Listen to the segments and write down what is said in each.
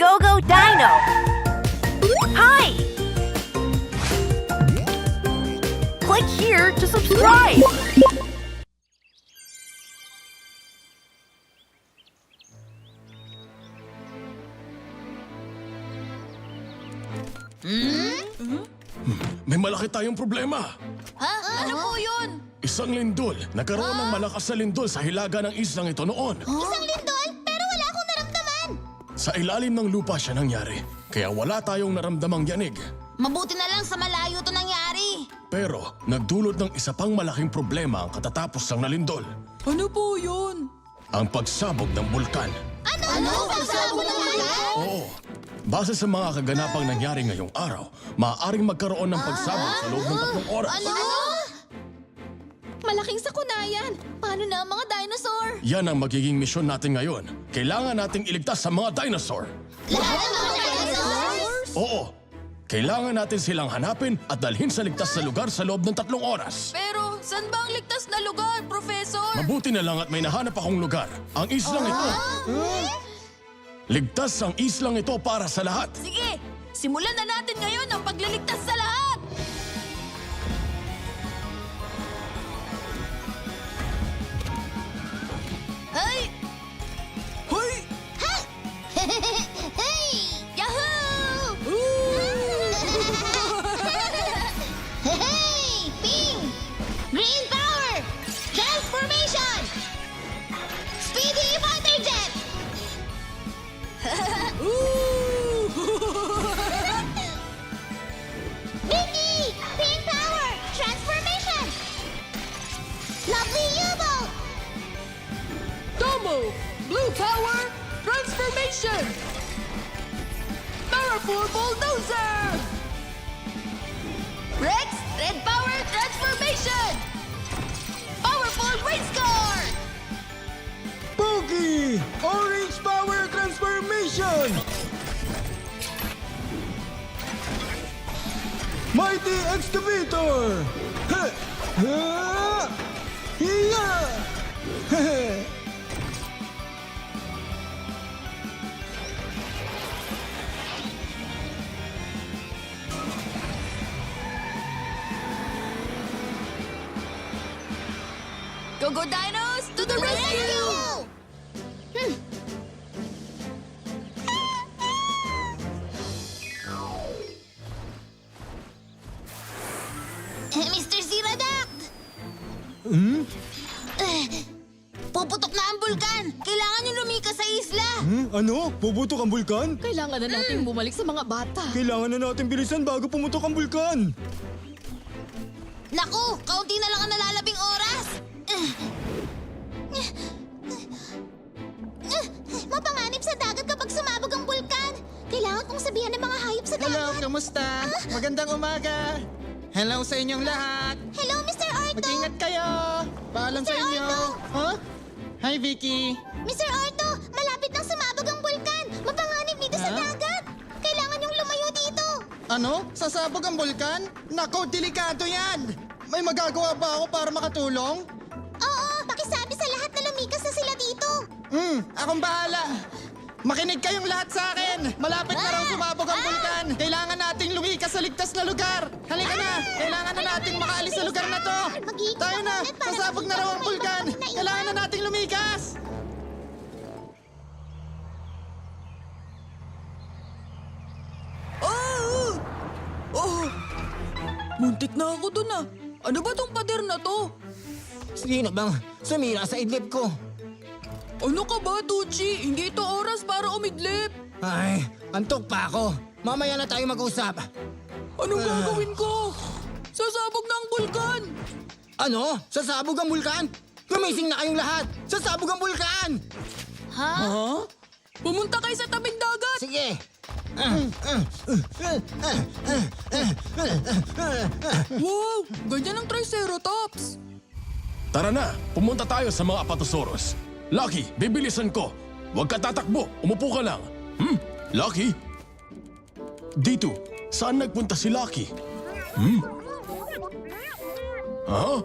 Go Go Dino! Hi! Click here to subscribe! May malaki tayong problema. Ha? Ano po yun? Isang lindol. Nagkaroon ng malakas na lindol sa hilaga ng islang ito noon. Isang lindol? Sa ilalim ng lupa siya nangyari. Kaya wala tayong naramdamang yanig. Mabuti na lang sa malayo to nangyari. Pero nagdulot ng isa pang malaking problema ang katatapos ng nalindol. Ano po yun? Ang pagsabog ng bulkan. Ano? Ano? Pagsabo ng ulan? Oo. Base sa mga kaganapang nangyari ngayong araw, maaaring magkaroon ng pagsabog sa loob ng tatlong oras. Ano? Malaking sakunayan. Paano na ang mga dinosaur? Yan ang magiging misyon natin ngayon. Kailangan nating iligtas sa mga dinosaur. Lahat ng mga dinosaurs? Oo. Kailangan natin silang hanapin at dalhin sa ligtas na lugar sa loob ng tatlong oras. Pero, saan ba ang ligtas na lugar, Professor? Mabuti na lang at may nahanap akong lugar. Ang islang ito. Ligtas ang islang ito para sa lahat. Sige, simulan na natin ngayon ang pagliligtas sa lahat! Powerful bulldozer! Rex! Red power! Transformation! Powerful race car! Pookie! Orange Power Transformation! Mighty Excavator! Ha! Go Go Dinos! To the rescue! Eh, Mr. Ziradak! Hmm? Eh, Puputok na ang bulkan! Kailangan niyo lumikas sa isla! Hmm? Ano? Puputok ang bulkan? Kailangan na nating bumalik sa mga bata. Kailangan na natin bilisan bago pumutok ang bulkan! Naku! Kaunti na lang ang. Eh, Mapanganib sa dagat kapag sumabog ang bulkan! Kailangan kong sabihan ng mga hayop sa Hello, dagat! kamusta? Magandang umaga. Hello sa inyong lahat. Hello, Mr. Arto! Mag-ingat kayo. Paalam sa Sir inyo. Arto! Huh? Hi, Vicky. Mr. Arto! Malapit nang sumabog ang bulkan! Mapanganib dito sa Ha? dagat! Kailangan yung lumayo dito! Ano? Sasabog ang bulkan? Nako, delikado yan. May magagawa ba ako para makatulong? Hmm, akong bahala. Makinig kayong lahat sa akin. Malapit na raw sumabog ang bulkan. Kailangan nating lumikas sa ligtas na lugar. Halika na. Kailangan na nating makaalis sa lugar na to. Tayo na. Sasabog na raw ang bulkan. Kailangan na nating lumikas. Oh! Oh! Muntik na ako dun ah. Ano ba tong pader na to? Sino bang sumira sa idlip ko? Ano ka ba, Tucci? Hindi ito oras para umidlip. Ay, antok pa ako. Mamaya na tayo mag-usap. Anong gagawin ko? Sasabog na ang bulkan! Ano? Sasabog ang bulkan? Gumising na kayong lahat! Sasabog ang bulkan! Ha? Ha? Pumunta kayo sa tabing dagat! Sige! Wow! Ganyan ang Triceratops! Tara na, pumunta tayo sa mga apatosaurus. Lucky, bibilisan ko. Huwag ka tatakbo, umupo ka lang. Hmm? Lucky? Dito, saan nagpunta si Lucky? Hmm? Ha?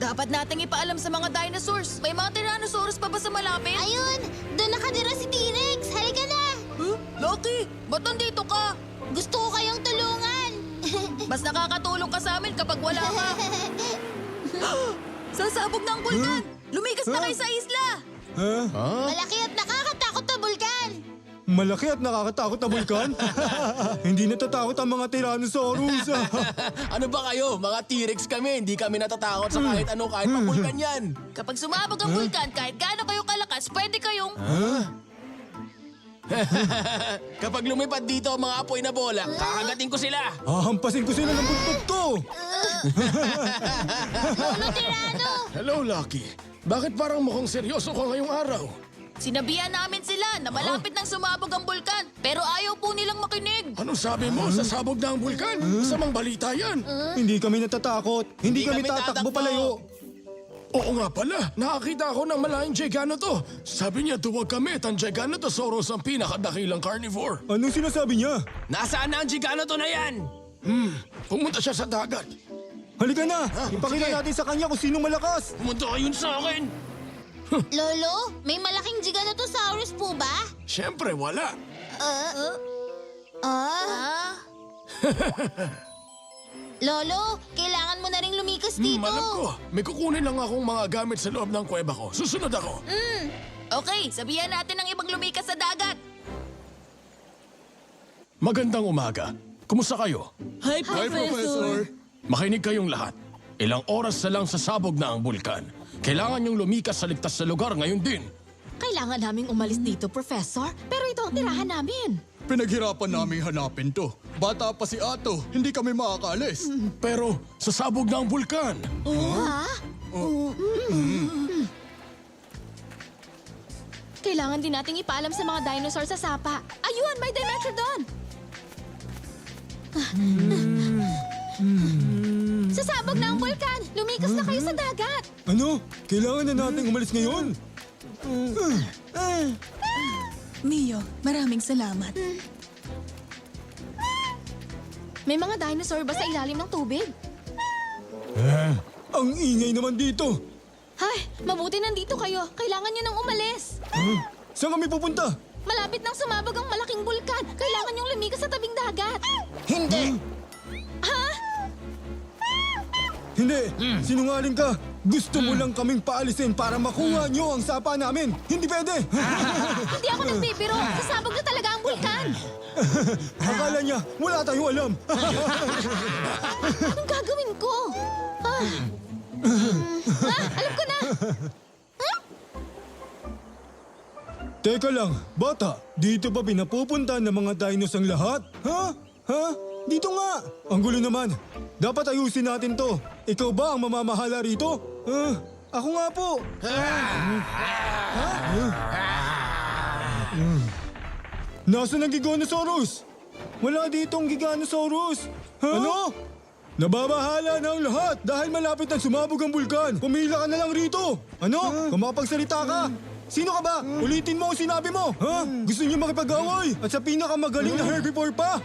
Dapat nating ipaalam sa mga dinosaurs. May mga Tyrannosaurus pa ba sa malapit? Ayun! Doon nakatira si T-Rex! Halika na! Huh? Lucky, ba't nandito ka? Gusto ko kayong tulungan! Mas nakakatulong ka sa amin kapag wala ka. Sasabog na ang bulkan! Lumikas na kayo sa isla! Ha? Malaki at nakakatakot na bulkan! Malaki at nakakatakot na bulkan? Hindi natatakot ang mga Tyrannosaurus. Ano ba kayo? Mga T-Rex kami. Hindi kami natatakot sa kahit ano, kahit pa vulkan yan. Kapag sumabog ang bulkan, kahit gaano kayo kalakas, pwede kayong... Kapag lumipad dito ang mga apoy na bola, kakagating ko sila. Hahampasin ko sila ng buntot ko. Lolo Tirano! Hello, Lucky. Bakit parang mukhang seryoso ka ngayong araw? Sinabihan namin sila na malapit nang sumabog ang bulkan, pero ayaw po nilang makinig. Anong sabi mo? Sasabog na ang bulkan? Samang balita yan. Hindi kami natatakot. Hindi, Hindi kami, tatakbo. palayo. Oo nga pala, nakakita ako ng malayang Giganoto. Sabi niya duwag kami at ang Giganotosaurus ang pinakadakilang carnivore. Anong sinasabi niya? Nasaan na ang Giganoto na yan? Hmm, pumunta siya sa dagat. Halika na! Ipakita sige. natin sa kanya kung sino malakas. Pumunta ka yun sa akin. Lolo, may malaking Giganotosaurus po ba? Siyempre, wala. Ah? Ah? Lolo, kailangan mo na rin lumikas Hmm, dito. alam ko. May kukunin lang akong mga gamit sa loob ng kuweba ko. Susunod ako. Okay, sabihan natin ang ibang lumikas sa dagat. Magandang umaga. Kumusta kayo? Hi, Professor. Makinig kayong lahat. Ilang oras na lang sasabog na ang bulkan. Kailangan niyong lumikas sa ligtas na lugar ngayon din. Kailangan naming umalis dito, Professor. Pero ito ang tirahan namin. Pinaghirapan namin hanapin to. Bata pa si Ato, hindi kami makakaalis. Pero sasabog na ang bulkan. Ha? Kailangan din nating ipaalam sa mga dinosaur sa sapa. Ayun, may Dimetrodon! Sasabog na ang bulkan! Lumikas na kayo sa dagat! Ano? Kailangan na nating umalis ngayon. Mio, maraming salamat. May mga dinosaur ba sa ilalim ng tubig? Ang ingay naman dito. Hay, mabuti nandito kayo. Kailangan nyo nang umalis. Huh? Saan kami pupunta? Malapit nang sumabog ang malaking bulkan. Kailangan nyong lumikas sa tabing dagat. Hindi! Hindi, sinungaling ka. Gusto mo lang kaming paalisin para makuha niyo ang sapa namin. Hindi pwede. Hindi ako nagbibiro. Sasabog na talaga ang bulkan. Akala niya, wala tayong alam. Anong gagawin ko? Ah. ah, alam ko na! Teka lang, bata, dito ba pinapupunta ng mga dinos ang lahat? Ha? Ha? Dito nga! Ang gulo naman. Dapat ayusin natin to. Ikaw ba ang mamamahala rito? Ah, ako nga po. Nasaan ang Giganosaurus? Wala ditong Giganosaurus. Ano? Nababahala na ang lahat dahil malapit na sumabog ang bulkan. Pumila ka na lang rito. Ano? Makapagsalita ka. Sino ka ba? Ulitin mo ang sinabi mo. Ha? Gusto niyo makipag-away? At sa pinakamagaling na herbivore pa?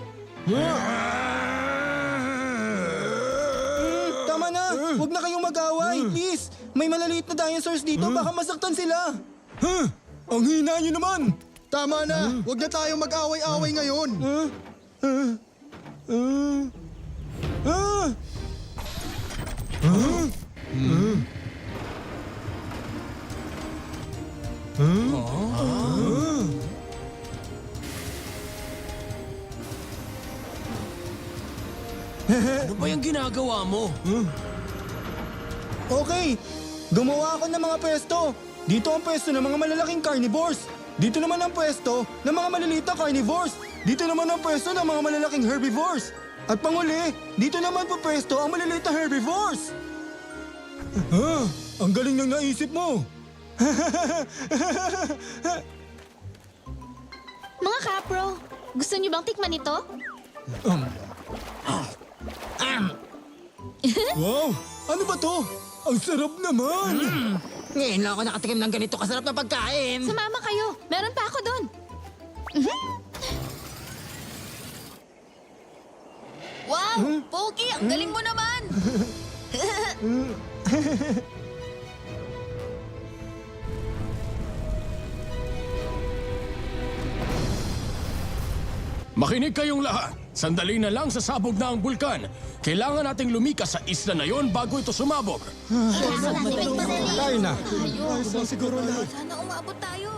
Tama na! Huwag na kayong mag-away, please! May malaliit na dinosaurs dito, baka masaktan sila! Huh? Ang hina niyo naman! Tama na, huwag na tayong mag-away-away ngayon. Ah! Ah! Ah! Ah! Ano ba yung ginagawa mo? Okay, gumawa ako ng mga pwesto. Dito ang pwesto ng mga malalaking carnivores. Dito naman ang pwesto ng mga maliliit na carnivores. Dito naman ang pwesto ng mga malalaking herbivores. At panguli, dito naman po pwesto ang maliliit na herbivores. Ah, ang galing ng naisip mo. Mga kapro, gusto niyo bang tikman ito? Wow, ano ba to? Ang sarap naman. Ngayon lang ako nakatikim ng ganito kasarap na pagkain. Sumama kayo. Meron pa ako doon. Wow, Pogi, ang galing mo naman. Makinig kayong lahat. Sandali na lang sasabog na ang bulkan. Kailangan nating lumikas sa isla na yon bago ito sumabog. Tayo na. Sana umabot tayo.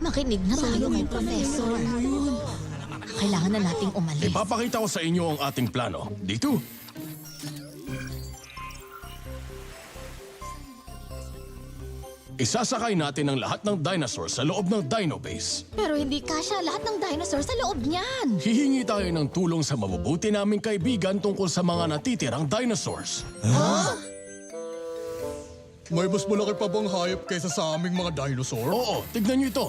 Makinig na tayo kay Professor. Kailangan na nating umalis. Ipapakita ko sa inyo ang ating plano. Dito. Isasakay natin ang lahat ng dinosaurs sa loob ng Dino Base. Pero hindi kasya lahat ng dinosaur sa loob niyan. Hihingi tayo ng tulong sa mabubuti naming kaibigan tungkol sa mga natitirang dinosaurs. May mas malaki pa bang hayop kaysa sa aming mga dinosaur? Oo, tignan niyo ito.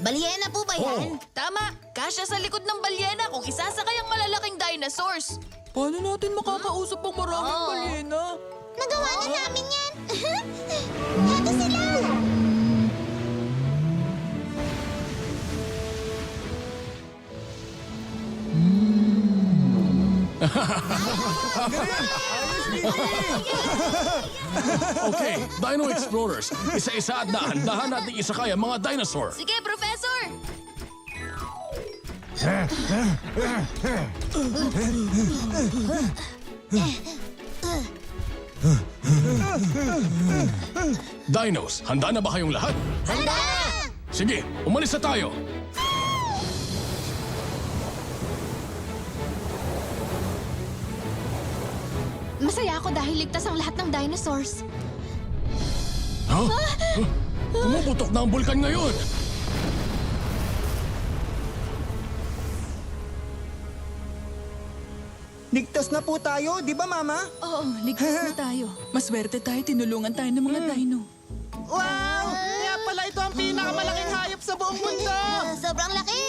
Balyena po ba yan? Tama, kasya sa likod ng balyena kung isasakay ang malalaking dinosaurs. Paano natin makakausap ang maraming Oo. balyena? Nagawa na namin yan. Yato sila. Okay, Dino Explorers, isa-isa at dahan-dahan nating isakay ang mga dinosaur. Sige, Professor! Dinos, handa na ba kayong lahat? Handa! Sige, umalis na tayo. Masaya ako dahil ligtas ang lahat ng dinosaurs. Ha? Huh? Pumuputok na ang bulkan ngayon. Ligtas na po tayo, di ba mama? Oo, ligtas na tayo. Maswerte tayo, tinulungan tayo ng mga dino. Wow! Kaya pala ito ang pinakamalaking hayop sa buong mundo! Sobrang laki.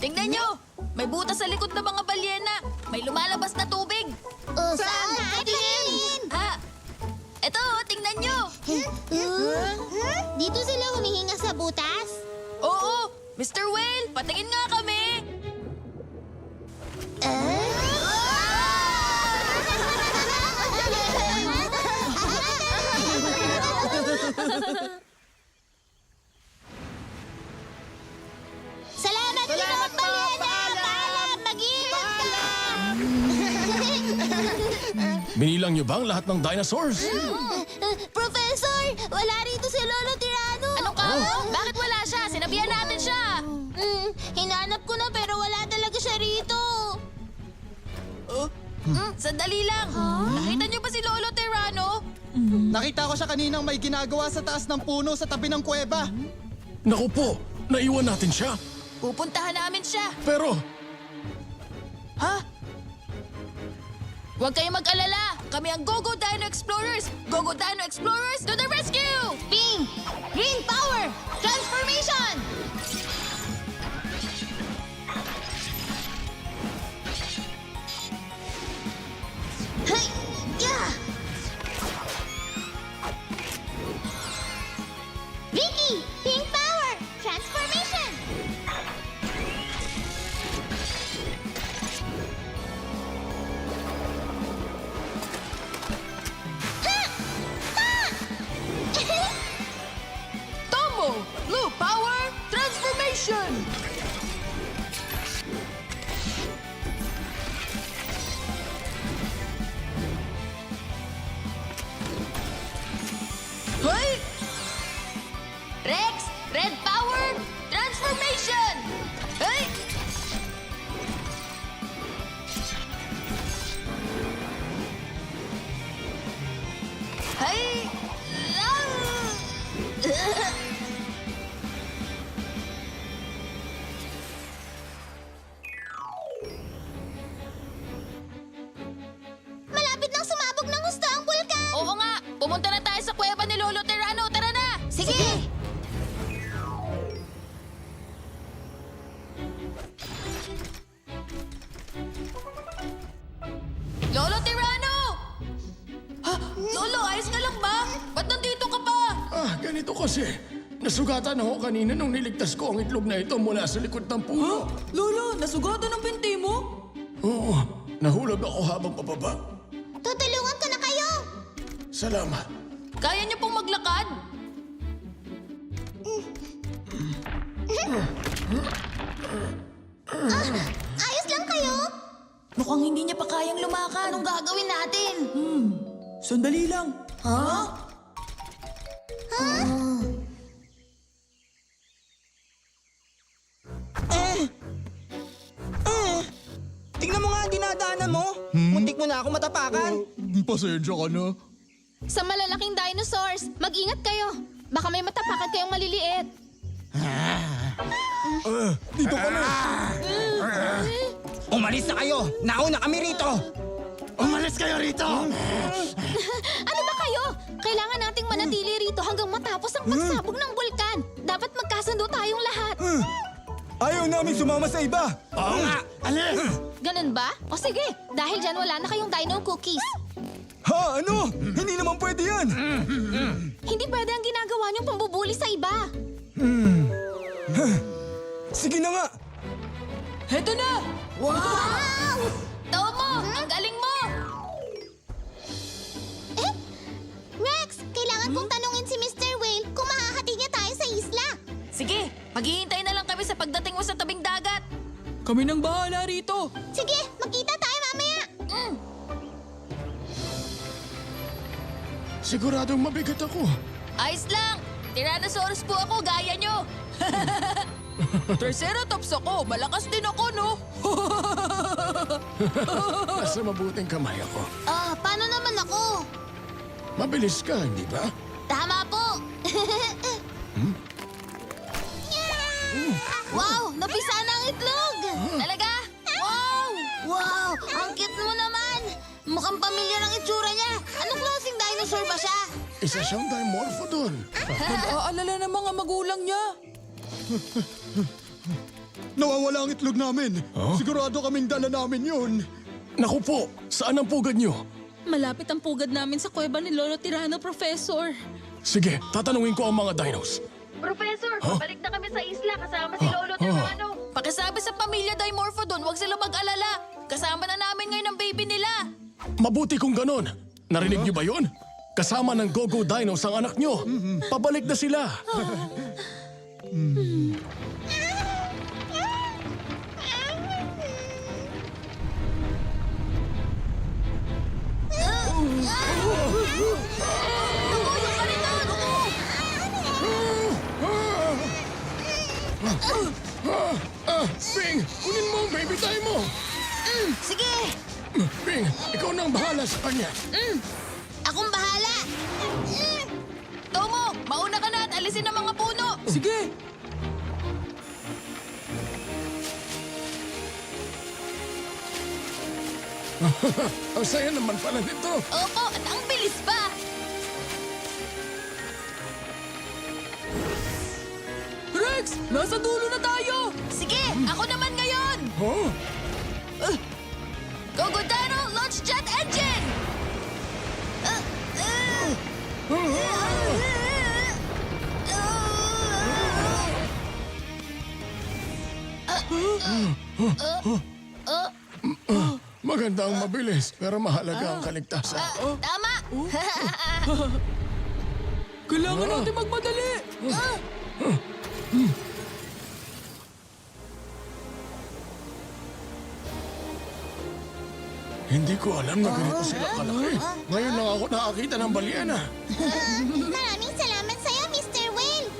Tingnan nyo! May butas sa likod ng mga balyena. May lumalabas na tubig. Oh, saan natin? Ha? Eto, tingnan nyo! Dito sila humihinga sa butas? Oo! Mr. Whale, patingin nga kami! Salamat, Salamat po, paalam! Paalam! Mag-iingat ka! Binilang niyo ba ang lahat ng dinosaurs? Professor, wala rito si Lolo Tirano. Ano ka? Bakit wala siya? Sinabihan natin siya! Mm, hinanap ko na pero wala talaga siya rito. Hmm, sandali lang. Nakita nyo ba si Lolo Terrano? Nakita ko siya kaninang may ginagawa sa taas ng puno sa tabi ng kuweba. Naku po, naiwan natin siya. Pupuntahan namin siya. Pero, Ha? Huwag kayong mag-alala. Kami ang Gogo Dino Explorers. Gogo Dino Explorers to the kasi nasugatan ako kanina nung niligtas ko ang itlog na ito mula sa likod ng puno. Lola, nasugatan ang binti mo? Oo, nahulog ako habang pababa. Tutulungan ko na kayo! Salamat. Kaya niyo pong maglakad? Ayos lang kayo? Mukhang hindi niya pa kayang lumakad. Anong gagawin natin? Sandali lang. Ha? Tingnan mo ako matapakan. Pasensya ka na. Sa malalaking dinosaurs, mag-ingat kayo. Baka may matapakan kayong maliliit. Dito ka na! Umalis na kayo! Nauna kami rito! Umalis kayo rito! Ano ba kayo? Kailangan nating manatili rito hanggang matapos ang pagsabog ng bulkan. Dapat magkasundo tayong lahat. Ayaw namin sumama sa iba! Oo nga! Alis! Ganun ba? O sige, dahil dyan wala na kayong dino cookies. Ha? Ano? Hindi naman pwede yan! Hindi pwede ang ginagawa niyong pambubuli sa iba. Sige na nga! Heto na! Wow! Tomo, ang galing mo! Eh? Rex, kailangan kong tanungin si Mr. Whale kung mahahati niya tayo sa isla. Sige, maghihintay pagdating mo sa tabing dagat. Kami nang bahala rito. Sige, magkita tayo mamaya. Siguradong mabigat ako. Ayos lang! Tyrannosaurus po ako, gaya nyo! Triceratops ako. Malakas din ako, no? Nasa mabuting kamay ako. Ah, paano naman ako? Mabilis ka, hindi ba? Tama po. wow, napisa na ang itlog. Talaga? Wow! Wow, ang cute mo naman. Mukhang pamilyar ang itsura niya. Anong klaseng dinosaur ba siya? Isa siyang dimorphodon. Nag-aalala ng mga magulang niya. Nawawala ang itlog namin. Sigurado kaming dala namin yun. Naku po, saan ang pugad niyo? Malapit ang pugad namin sa kuweba ni Lolo Tirano, Professor. Sige, tatanungin ko ang mga dinos. Professor, balik na kami sa isla kasama si Lolo Tirano. Pakisabi sa pamilya Dimorphodon, huwag sila mag-alala. Kasama na namin ngayon ang baby nila. Mabuti kung ganon. Narinig niyo ba yon? Kasama ng Gogo Dinos ang anak niyo. Pabalik na sila. Ah, Bing, kunin mo ang baby tayo mo. Sige, Bing, ikaw na ang bahala sa kanya. akong bahala. Tomo, mauna ka na at alisin ang mga puno. Sige. Ang saya naman pala nito. Opo, at Rex, nasa dulo na tayo. Sige, ako naman ngayon. Oh, Gogo Dino, launch jet engine! maganda ang mabilis, pero mahalaga ang kaligtasan. Tama! Kailangan natin magmadali. Hindi ko alam na ganito sila kalaki. Ngayon lang ako nakakita ng balyena. Maraming salamat sa'yo, Mr. Whale.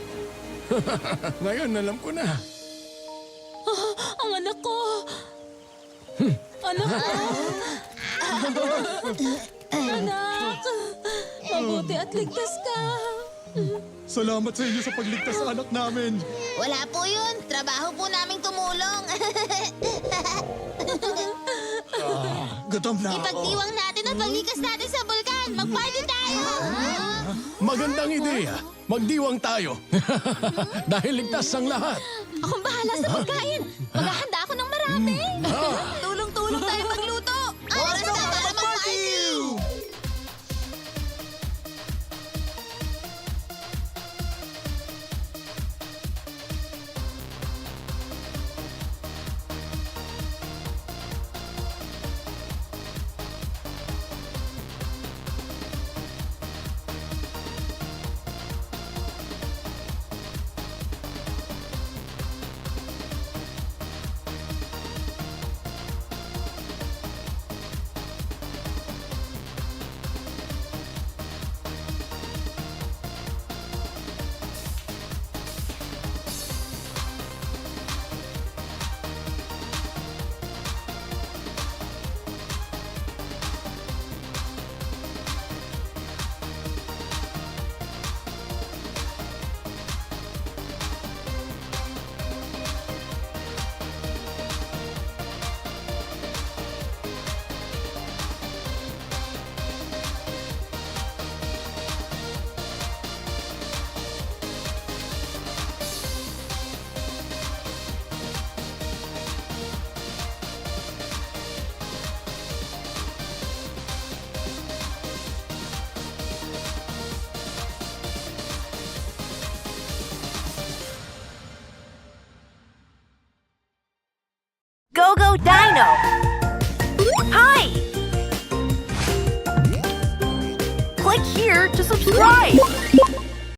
Ngayon alam ko na. Ang anak ko! Anak ko! anak! Mabuti at ligtas ka! Salamat sa inyo sa pagligtas sa anak namin. Wala po yun. Trabaho po naming tumulong. Gutom na ako. Ipagdiwang natin at paglikas natin sa bulkan. Mag-party tayo! Magandang ideya. Magdiwang tayo. Dahil ligtas ang lahat. Akong bahala sa pagkain. Maghahanda Go Go Dino! Hi! Click here to subscribe!